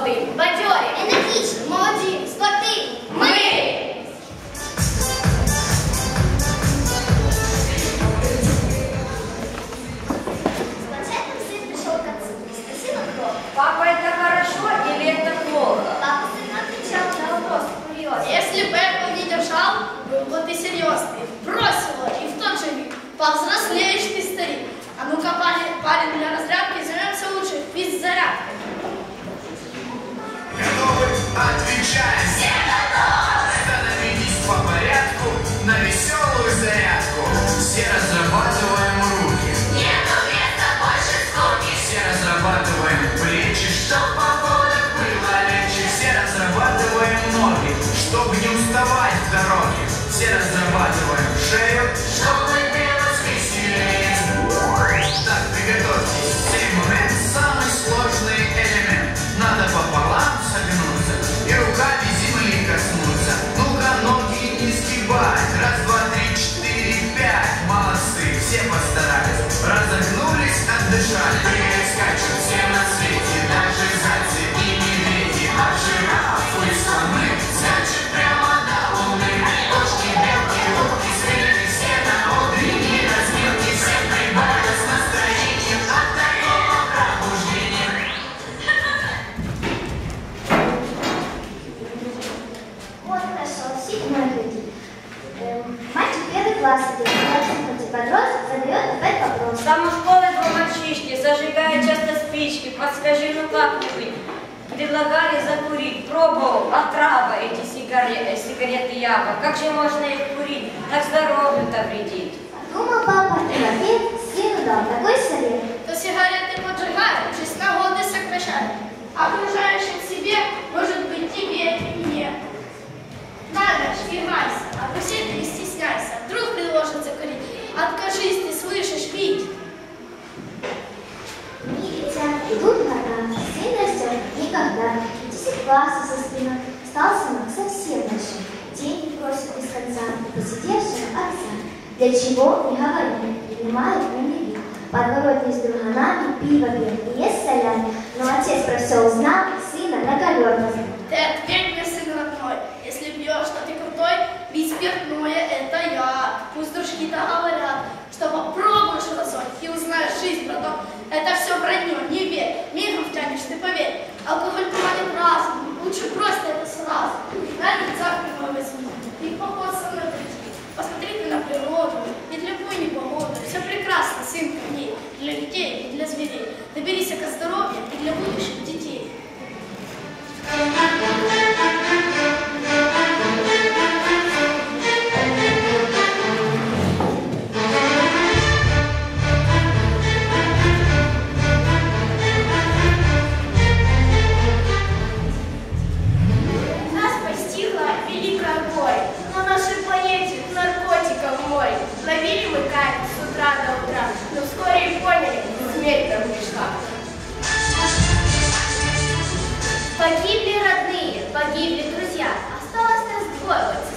Молодий, бадьорі, енергічні, молоді, спортивні. Ми! Спочатку Папа, это хорошо или это плохо? папа сын отвечал на вопрос. Если бы Эппл не держал, был бы ты серьезный. Бросила, и в тот же повзрослеешь ты, старик. А ну-ка, парень, парень для разряда. Чтобы не уставать в дороге. Все разрабатываем шею, чтобы класс идет, подросток, задает опять вопрос. Там у школы два мальчишки, зажигая часто спички. Подскажи, ну как-нибудь. Предлагали закурить, пробовал, отрава эти сигареты, сигареты яблок. Как же можно их курить? Так здоровью-то вредит. Думал папа и в ответ сыну дал такой совет. Классов за спиной, стал сынок совсем большим. Деньги просит без конца, посидевшего отца. Для чего, не говори, принимают вид. Подворотни с друганами, пиво пьет и ест солями. Но отец про все узнал, сына на возьмет. Ты ответь мне, сын родной, если пьешь, что ты крутой, ведь спиртное это я. Пусть дружки-то говорят, что попробуешь разок и узнаешь жизнь, браток. Это все вранье, не верь, мигом втянешь, ты поверь. Алкоголь поманит разум, лучше просто это сразу. На лица прямой возьми, и поход со мной прийти. Посмотри ты на природу, и для любой непогоды. Все прекрасно, сын в ней, для людей и для зверей. Доберись ко здоровью и для будущих детей. Ловили мы кайф с утра до утра, но вскоре и поняли, смерть нам what?